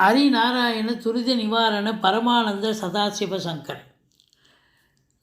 ஹரிநாராயண துரித நிவாரண பரமானந்த சதாசிவ சங்கர்.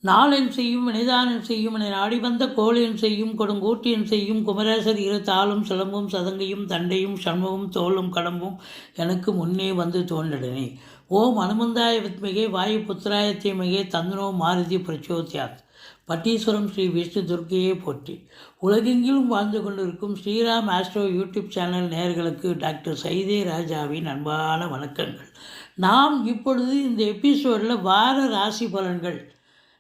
நாளென் செய்யும் வினைதானம் செய்யும் என நாடி வந்த கோளென் செய்யும் கொடுங்கூட்டியன் செய்யும் குமரேசர் இரு தாளும் சிலம்பும் சதங்கையும் தண்டையும் சண்முகம் தோளும் கடம்பும் எனக்கு முன்னே வந்து தோன்றினேன் ஓம் அனுமந்தாய வித்மிகே வாயு புத்திராய தீமிகே தந்தனோ மாருதி பிரச்சோத்யாத். பட்டீஸ்வரம் ஸ்ரீ விஷ்ணு துர்க்கையே போற்றி. உலகெங்கிலும் வாழ்ந்து கொண்டிருக்கும் ஸ்ரீராம் ஆஸ்ட்ரோ யூடியூப் சேனல் நேயர்களுக்கு டாக்டர் சைதே ராஜாவின் அன்பான வணக்கங்கள். நாம் இப்பொழுது இந்த எபிசோடில் வார ராசி பலன்கள்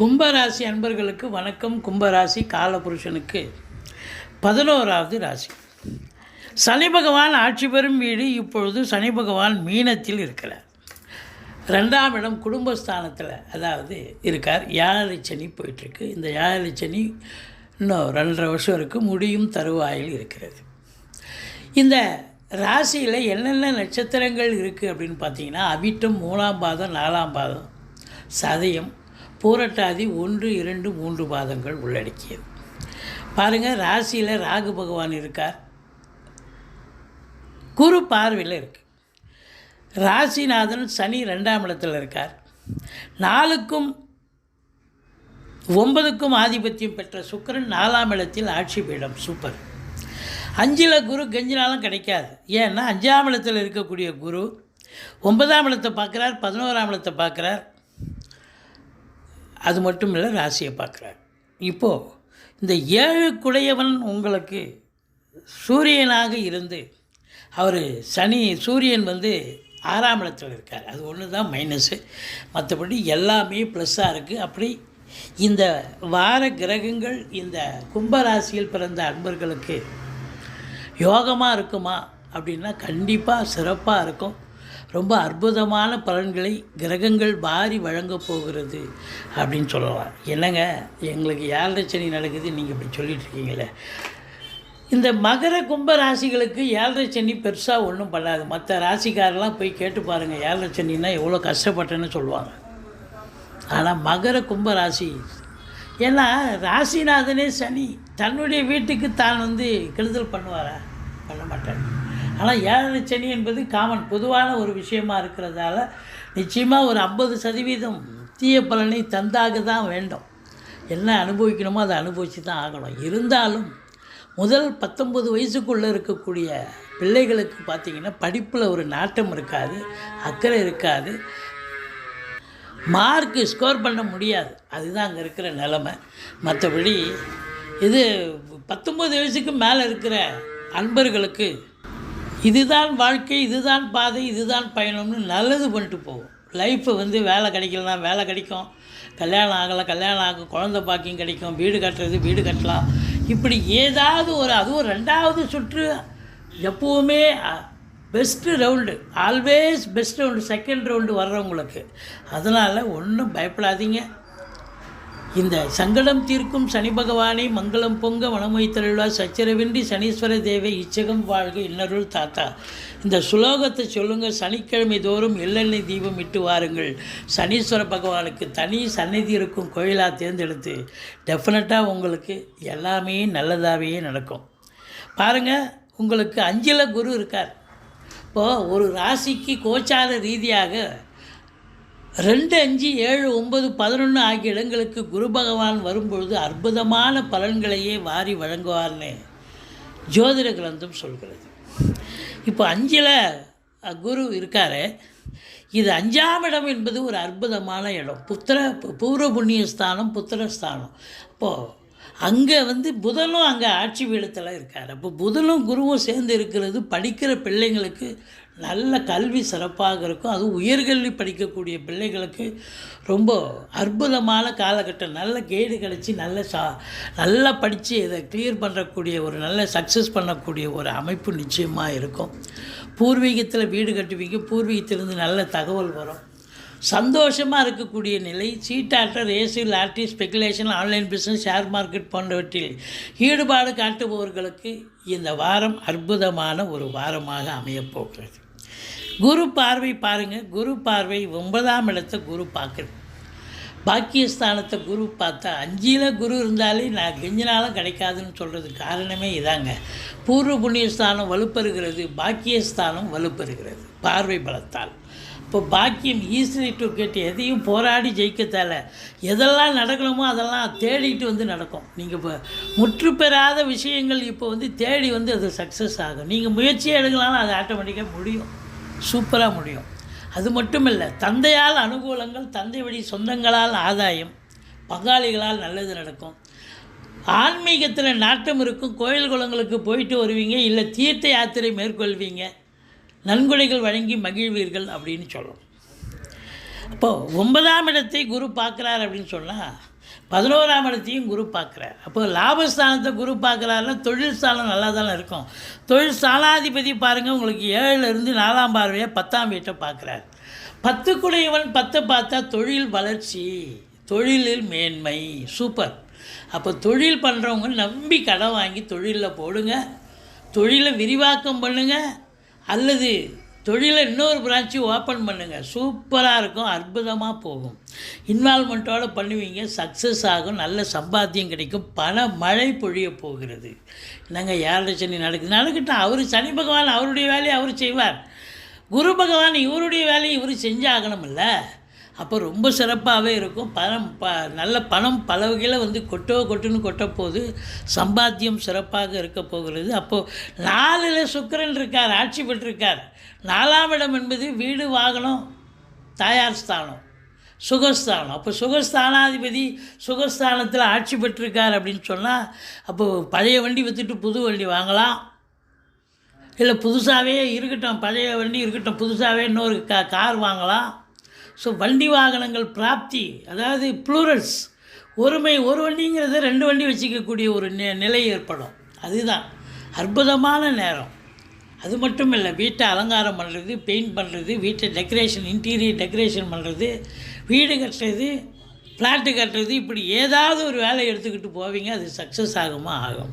கும்பராசி அன்பர்களுக்கு வணக்கம். கும்பராசி காலபுருஷனுக்கு பதினோராவது ராசி. சனி பகவான் ஆட்சி பெறும் வீடு இப்பொழுது சனி பகவான் மீனத்தில் இருக்கிறார். ரெண்டாம் இடம் குடும்பஸ்தானத்தில் அதாவது இருக்கார். ஏழரை சனி போயிட்டுருக்கு. இந்த ஏழரை சனி இன்னும் ரெண்டரை வருஷம் இருக்குது முடியும் தருவாயில் இருக்கிறது. இந்த ராசியில் என்னென்ன நட்சத்திரங்கள் இருக்குது அப்படின்னு பார்த்தீங்கன்னா அவிட்டம் மூணாம் பாதம் நாலாம் பாதம் சதயம் பூரட்டாதி ஒன்று இரண்டு மூன்று பாதங்கள் உள்ளடக்கியது. பாருங்கள் ராசியில் ராகு பகவான் இருக்கார். குரு பார்வையில் இருக்கு. ராசிநாதன் சனி ரெண்டாம் இடத்தில் இருக்கார். நாலுக்கும் ஒன்பதுக்கும் ஆதிபத்தியம் பெற்ற சுக்கிரன் நாலாம் இடத்தில் ஆட்சி பீடம். சூப்பர். அஞ்சில் குரு கெஞ்சினாலும் கிடைக்காது. ஏன்னா அஞ்சாம் இடத்தில் இருக்கக்கூடிய குரு ஒன்பதாம் இடத்தை பார்க்குறார் பதினோராம் இடத்தை பார்க்குறார். அது மட்டும் இல்லை ராசியை பார்க்குறார். இப்போது இந்த ஏழு குடையவன் உங்களுக்கு சூரியனாக இருந்து அவர் சனி சூரியன் வந்து ஆறாம் இடத்துல இருக்கார். அது ஒன்று தான் மைனஸு மற்றபடி எல்லாமே ப்ளஸ்ஸாக இருக்குது அப்படி இந்த வார கிரகங்கள் இந்த கும்பராசியில் பிறந்த அன்பர்களுக்கு யோகமாக இருக்குமா? அப்படின்னா கண்டிப்பாக சிறப்பாக இருக்கும். ரொம்ப அற்புதமான பலன்களை கிரகங்கள் வாரி வழங்கப் போகிறது அப்படின்னு சொல்லலாம். என்னங்க? எங்களுக்கு ஏழரை சனி நடக்குது நீங்கள் இப்படி சொல்லிட்டு இருக்கீங்களே. இந்த மகர கும்ப ராசிகளுக்கு ஏழரை சனி பெருசாக ஒன்றும் பண்ணாது. மற்ற ராசிக்காரெல்லாம் போய் கேட்டு பாருங்கள் ஏழரை சனின்னா எவ்வளோ கஷ்டப்பட்டேன்னு சொல்லுவாங்க. ஆனால் மகர கும்ப ராசி ஏன்னா ராசிநாதனே சனி. தன்னுடைய வீட்டுக்கு தான் வந்து கெடுதல் பண்ணுவாரா? பண்ண மாட்டார். ஆனால் ஏழரை சனி என்பது காமன் பொதுவான ஒரு விஷயமா இருக்கிறதால நிச்சயமாக ஒரு ஐம்பது சதவீதம் தீய பலனை தந்தாக தான் வேண்டும். என்ன அனுபவிக்கணுமோ அதை அனுபவித்து தான் ஆகணும். இருந்தாலும் முதல் பத்தொம்பது வயசுக்குள்ளே இருக்கக்கூடிய பிள்ளைகளுக்கு பார்த்திங்கன்னா படிப்பில் ஒரு நாட்டம் இருக்காது அக்கறை இருக்காது. மார்க்கு ஸ்கோர் பண்ண முடியாது. அதுதான் அங்கே இருக்கிற நிலமை. மற்றபடி இது பத்தொம்பது வயசுக்கு மேலே இருக்கிற அன்பர்களுக்கு இதுதான் வாழ்க்கை இதுதான் பாதை இதுதான் பயணம்னு நல்லது பண்ணிட்டு போகும் லைஃப்பை வந்து வேலை கிடைக்கலனா வேலை கிடைக்கும். கல்யாணம் ஆகலை கல்யாணம் ஆகும் குழந்த பாக்கியம் கிடைக்கும். வீடு கட்டுறது வீடு கட்டலாம். இப்படி ஏதாவது ஒரு அதுவும் ரெண்டாவது சுற்று. எப்போவுமே best round always best round second round வர்றவங்களுக்கு. அதனால் ஒன்றும் பயப்படாதீங்க. இந்த சங்கடம் தீர்க்கும் சனி பகவானை மங்களம் பொங்க மனமொய்த்தருள்வா சச்சரவின்றி சனீஸ்வர தேவை இச்சகம் வாழ்க இன்னருள் தாத்தா. இந்த சுலோகத்தை சொல்லுங்கள் சனிக்கிழமை தோறும் எள்ளெண்ணெய் தீபம் இட்டு வாருங்கள். சனீஸ்வர பகவானுக்கு தனி சந்நிதி இருக்கும் கோயிலாக தேர்ந்தெடுத்து டெஃபினட்டாக உங்களுக்கு எல்லாமே நல்லதாகவே நடக்கும். பாருங்கள் உங்களுக்கு அஞ்சில் குரு இருக்கார். இப்போது ஒரு ராசிக்கு கோச்சார ரீதியாக ரெண்டு அஞ்சு ஏழு ஒன்பது பதினொன்று ஆகிய இடங்களுக்கு குரு பகவான் வரும்பொழுது அற்புதமான பலன்களையே வாரி வழங்குவார்னு ஜோதிட கிரந்தம் சொல்கிறது. இப்போ அஞ்சில் குரு இருக்கார். இது அஞ்சாம் இடம் என்பது ஒரு அற்புதமான இடம். புத்திர பூர்வ புண்ணிய ஸ்தானம் புத்திரஸ்தானம். இப்போது அங்கே வந்து புதனும் அங்கே ஆட்சி வீழத்தில் இருக்கார். அப்போ புதனும் குருவும் சேர்ந்து இருக்கிறது படிக்கிற பிள்ளைங்களுக்கு நல்ல கல்வி சிறப்பாக இருக்கும். அதுவும் உயர்கல்வி படிக்கக்கூடிய பிள்ளைகளுக்கு ரொம்ப அற்புதமான காலகட்டம். நல்ல கெய்டு கிடச்சி நல்ல சா நல்லா படித்து இதை கிளியர் பண்ணுறக்கூடிய ஒரு நல்ல சக்ஸஸ் பண்ணக்கூடிய ஒரு அமைப்பு நிச்சயமாக இருக்கும். பூர்வீகத்தில் வீடு கட்டுவீங்க. பூர்வீகத்திலேருந்து நல்ல தகவல் வரும். சந்தோஷமாக இருக்கக்கூடிய நிலை. சீட்டாட்ட race lottery speculation online business share market போன்றவற்றில் ஈடுபாடு காட்டுபவர்களுக்கு இந்த வாரம் அற்புதமான ஒரு வாரமாக அமையப்போகிறது குரு பார்வை பாருங்கள் குரு பார்வை ஒன்பதாம் இடத்தை குரு பார்க்குது பாக்கியஸ்தானத்தை குரு பார்த்தா அஞ்சில் குரு இருந்தாலே நான் கெஞ்சினாலும் கிடைக்காதுன்னு சொல்கிறதுக்கு காரணமே இதாங்க. பூர்வ புண்ணியஸ்தானம் வலுப்பெறுகிறது. பாக்கியஸ்தானம் வலுப்பெறுகிறது. பார்வை பலத்தால். இப்போ பாக்கியம் ஈஸிலி டு கெட் எதையும் போராடி ஜெயிக்கத்தால எதெல்லாம் நடக்கணுமோ அதெல்லாம் தேடிட்டு வந்து நடக்கும். நீங்கள் இப்போ முற்று பெறாத விஷயங்கள் இப்போ வந்து தேடி வந்து அது சக்ஸஸ் ஆகும். நீங்கள் முயற்சியை எடுக்கலாம்னு அது ஆட்டோமேட்டிக்காக முடியும். சூப்பராக முடியும். அது மட்டும் இல்லை தந்தையால் அனுகூலங்கள் தந்தை வழி சொந்தங்களால் ஆதாயம் பங்காளிகளால் நல்லது நடக்கும். ஆன்மீகத்தில் நாட்டம் இருக்கும் கோயில் குளங்களுக்கு போயிட்டு வருவீங்க இல்லை தீர்த்த யாத்திரை மேற்கொள்வீங்க. நன்கொடைகள் வழங்கி மகிழ்வீர்கள் அப்படின்னு சொல்லணும் அப்போது ஒன்பதாம் இடத்தை குரு பார்க்குறார் அப்படின்னு சொன்னால் பதினோராம் இடத்தையும் குரு பார்க்குறார். அப்போ லாபஸ்தானத்தை குரு பார்க்குறாருன்னா தொழில் ஸ்தானம் நல்லா தானே இருக்கும். தொழில் ஸ்தானாதிபதி பாருங்கள் உங்களுக்கு ஏழுலேருந்து நாலாம் பார்வையாக பத்தாம் வீட்டை பார்க்குறாரு. பத்துக்குடையவன் பத்தை பார்த்தா தொழில் வளர்ச்சி தொழிலில் மேன்மை சூப்பர் அப்போ தொழில் பண்ணுறவங்க நம்பி கடன் வாங்கி தொழிலில் போடுங்க தொழிலை விரிவாக்கம் பண்ணுங்கள் அல்லது தொழிலை இன்னொரு பிரான்ச்சு ஓப்பன் பண்ணுங்கள் சூப்பராக இருக்கும். அற்புதமாக போகும். இன்வால்மெண்ட்டோடு பண்ணுவீங்க. சக்ஸஸ் ஆகும். நல்ல சம்பாத்தியம் கிடைக்கும். பண மழை பொழிய போகிறது. என்னங்க ஏழரை சனி நடக்குது. நடக்கட்டும். அவர் சனி பகவான் அவருடைய வேலையை அவர் செய்வார். குரு பகவான் இவருடைய வேலையை இவர் செஞ்சாகணும்ல அப்போ ரொம்ப சிறப்பாகவே இருக்கும். பணம் ப நல்ல பணம் பல வகையில் வந்து கொட்டோ கொட்டுன்னு கொட்ட போது சம்பாத்தியம் சிறப்பாக இருக்க போகிறது. அப்போது நாலில் சுக்கிரன் இருக்கார் ஆட்சி பெற்றிருக்கார். நாலாம் இடம் என்பது வீடு வாகனம் தாயார் ஸ்தானம் சுகஸ்தானம். அப்போ சுகஸ்தானாதிபதி சுகஸ்தானத்தில் ஆட்சி பெற்றிருக்கார் அப்படின்னு சொன்னால் அப்போது பழைய வண்டி விற்றுட்டு புது வண்டி வாங்கலாம். இல்லை புதுசாகவே இருக்கட்டும் பழைய வண்டி இருக்கட்டும் புதுசாகவே இன்னொரு கா கார் வாங்கலாம். ஸோ வண்டி வாகனங்கள் பிராப்தி அதாவது ப்ளூரல்ஸ் ஒருமை ஒரு வண்டிங்கிறது ரெண்டு வண்டி வச்சுக்கக்கூடிய ஒரு நிலை ஏற்படும். அதுதான். அற்புதமான நேரம். அது மட்டும் இல்லை வீட்டை அலங்காரம் பண்ணுறது பெயிண்ட் பண்ணுறது வீட்டை டெக்கரேஷன் இன்டீரியர் டெக்கரேஷன் பண்ணுறது வீடு கட்டுறது ஃப்ளாட்டு கட்டுறது இப்படி ஏதாவது ஒரு வேலையை எடுத்துக்கிட்டு போவீங்க அது சக்ஸஸ் ஆகுமா? ஆகும்.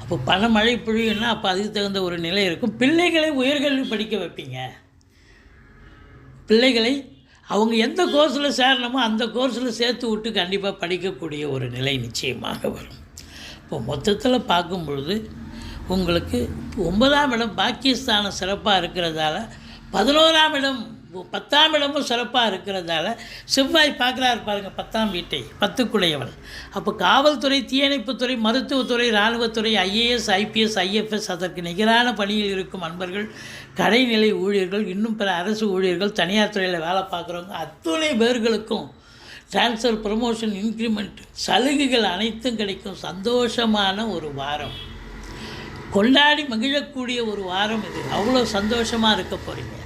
அப்போ பண மழை பொழியும்னா அப்போ அதுக்கு தகுந்த ஒரு நிலை இருக்கும். பிள்ளைகளை உயர்கல்வி படிக்க வைப்பீங்க. பிள்ளைகளை அவங்க எந்த கோர்ஸில் சேரணுமோ அந்த கோர்ஸில் சேர்த்து விட்டு கண்டிப்பாக படிக்கக்கூடிய ஒரு நிலை நிச்சயமாக வரும். இப்போ மொத்தத்தில் பார்க்கும்பொழுது உங்களுக்கு ஒன்பதாம் இடம் பாக்கியஸ்தானம் சிறப்பாக இருக்கிறதால பதினோராம் இடம் பத்தாம் இடமும் சிறப்பாக இருக்கிறதால செவ்வாய் பார்க்குறாரு பாருங்கள் பத்தாம் வீட்டை பத்துக்குடையவன். அப்போ காவல்துறை தீயணைப்புத்துறை மருத்துவத்துறை இராணுவத்துறை ஐஏஎஸ் ஐபிஎஸ் ஐஎஃப்எஸ் அதற்கு நிகரான பணியில் இருக்கும் அன்பர்கள் கடைநிலை ஊழியர்கள் இன்னும் பிற அரசு ஊழியர்கள் தனியார் துறையில் வேலை பார்க்குறவங்க அத்துணை பேர்களுக்கும் ட்ரான்ஸ்ஃபர் ப்ரமோஷன் இன்க்ரிமெண்ட் சலுகைகள் அனைத்தும் கிடைக்கும். சந்தோஷமான ஒரு வாரம். கொண்டாடி மகிழக்கூடிய ஒரு வாரம் இது. அவ்வளோ சந்தோஷமாக இருக்க போகிறீங்க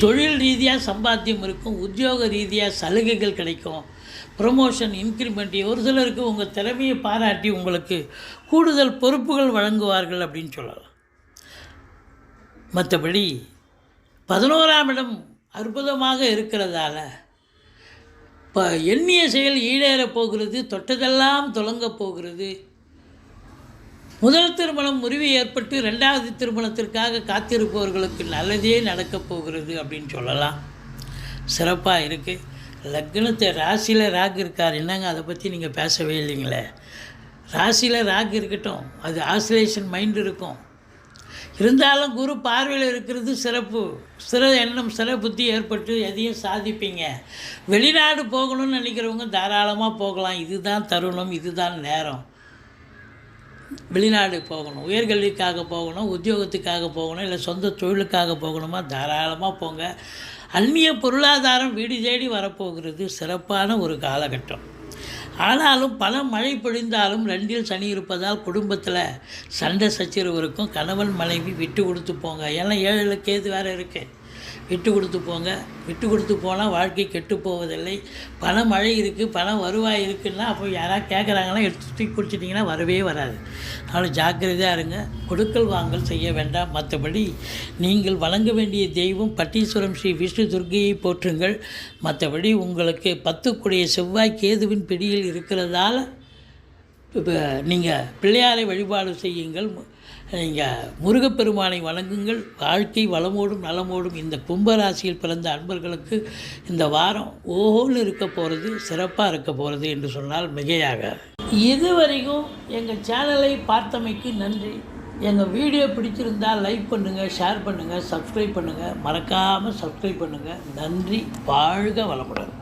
தொழில் ரீதியாக சம்பாத்தியம் இருக்கும் உத்தியோக ரீதியாக சலுகைகள் கிடைக்கும் ப்ரொமோஷன் இன்க்ரிமெண்ட் ஒரு சிலருக்கு உங்கள் திறமையை பாராட்டி உங்களுக்கு கூடுதல் பொறுப்புகள் வழங்குவார்கள் அப்படின்னு சொல்லலாம். மற்றபடி பதினோராம் இடம் அற்புதமாக இருக்கிறதால இப்போ எண்ணிய செயல் ஈடேறப் போகிறது தொட்டதெல்லாம் தொடங்கப் போகிறது முதல் திருமணம் முறிவு ஏற்பட்டு ரெண்டாவது திருமணத்திற்காக காத்திருப்பவர்களுக்கு நல்லதே நடக்கப் போகிறது அப்படின்னு சொல்லலாம். சிறப்பாக இருக்குது லக்னத்தை ராசியில் ராகு இருக்கார். என்னங்க அதை பற்றி நீங்கள் பேசவே இல்லைங்களே? ராசியில் ராகு இருக்கட்டும். அது ஆசிலேஷன் மைண்ட் இருக்கும். இருந்தாலும் குரு பார்வையில் இருக்கிறது சிறப்பு. சிற எண்ணம் சிற புத்தி ஏற்பட்டு எதையும் சாதிப்பீங்க. வெளிநாடு போகணும்னு நினைக்கிறவங்க தாராளமாக போகலாம். இதுதான் தருணம் இதுதான் நேரம். வெளிநாடு போகணும் உயர்கல்விக்காக போகணும் உத்தியோகத்துக்காக போகணும் இல்லை சொந்த தொழிலுக்காக போகணுமா? தாராளமாக போங்க. அந்நிய பொருளாதாரம் வீடு தேடி வரப்போகிறது சிறப்பான ஒரு காலகட்டம். ஆனாலும் பல மழை பொழிந்தாலும் ரெண்டில் சனி இருப்பதால் குடும்பத்தில் சண்டை சச்சரவு இருக்கும். கணவன் மனைவி விட்டு கொடுத்து போங்க. ஏன்னா ஏழில் கேது வேறு இருக்குது விட்டு கொடுத்து போங்க. விட்டு கொடுத்து போனால் வாழ்க்கை கெட்டு போவதில்லை. பண மழை இருக்குது பணம் வருவாய் இருக்குன்னா அப்போ யாராவது கேட்குறாங்கன்னா எடுத்து தூக்கி குடிச்சிட்டிங்கன்னா வரவே வராது. அதனால் ஜாக்கிரதையாக இருங்க. கொடுக்கல் வாங்கல் செய்ய வேண்டாம். மற்றபடி நீங்கள் வழங்க வேண்டிய தெய்வம் பட்டீஸ்வரம் ஸ்ரீ விஷ்ணு துர்க்கையை போற்றுங்கள். மற்றபடி உங்களுக்கு பத்துக்குடைய செவ்வாய் கேதுவின் பிடியில் இருக்கிறதால இப்போ நீங்கள் பிள்ளையாரை வழிபாடு செய்யுங்கள். நீங்கள் முருகப்பெருமானை வணங்குங்கள். வாழ்க்கை வளமோடும் நலமோடும் இந்த கும்பராசியில் பிறந்த அன்பர்களுக்கு இந்த வாரம் ஓஹோன்னு இருக்க போகிறது சிறப்பாக இருக்க போகிறது என்று சொன்னால் மிகையாக. இதுவரைக்கும் எங்கள் சேனலை பார்த்தமைக்கு நன்றி. எங்கள் வீடியோ பிடிச்சிருந்தால் லைக் பண்ணுங்கள் ஷேர் பண்ணுங்கள் சப்ஸ்கிரைப் பண்ணுங்கள் மறக்காமல் சப்ஸ்கிரைப் பண்ணுங்கள் நன்றி. வாழ்க வளமுடன்.